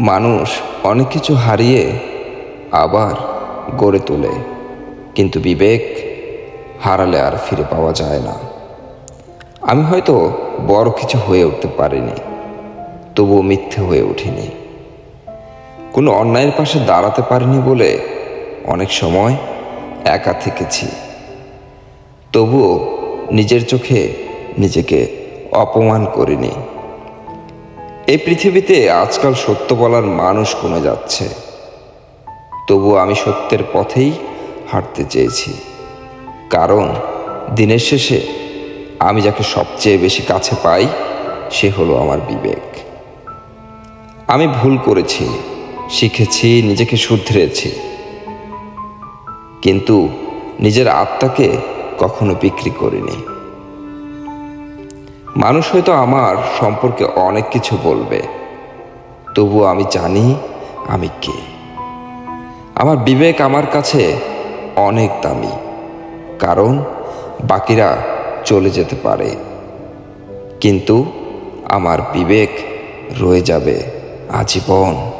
মানুষ অনেক কিছু হারিয়ে আবার গড়ে তোলে, কিন্তু বিবেক হারালে আর ফিরে পাওয়া যায় না। আমি হয়তো বড় কিছু হয়ে উঠতে পারিনি, তবুও মিথ্যে হয়ে উঠিনি। কোনো অন্যায়ের পাশে দাঁড়াতে পারিনি বলে অনেক সময় একা থেকেছি। তবুও নিজের চোখে নিজেকে অপমান করিনি। এই পৃথিবীতে আজকাল সত্য বলার মানুষ কমে যাচ্ছে। তবু আমি সত্যের পথেই হাঁটতে চেয়েছি। কারণ দিনের শেষে আমি যাকে সবচেয়ে বেশি কাছে পাই, সে হলো আমার বিবেক। আমি ভুল করেছি, শিখেছি, নিজেকে শুধরেছি। কিন্তু নিজের আত্মাকে কখনো বিক্রি করিনি। মানুষ হয়তো আমার সম্পর্কে অনেক কিছু বলবে। তবুও আমি জানি আমি কে। আমার বিবেক আমার কাছে অনেক দামি, কারণ বাকিরা চলে যেতে পারে। কিন্তু আমার বিবেক রয়ে যাবে আজীবন।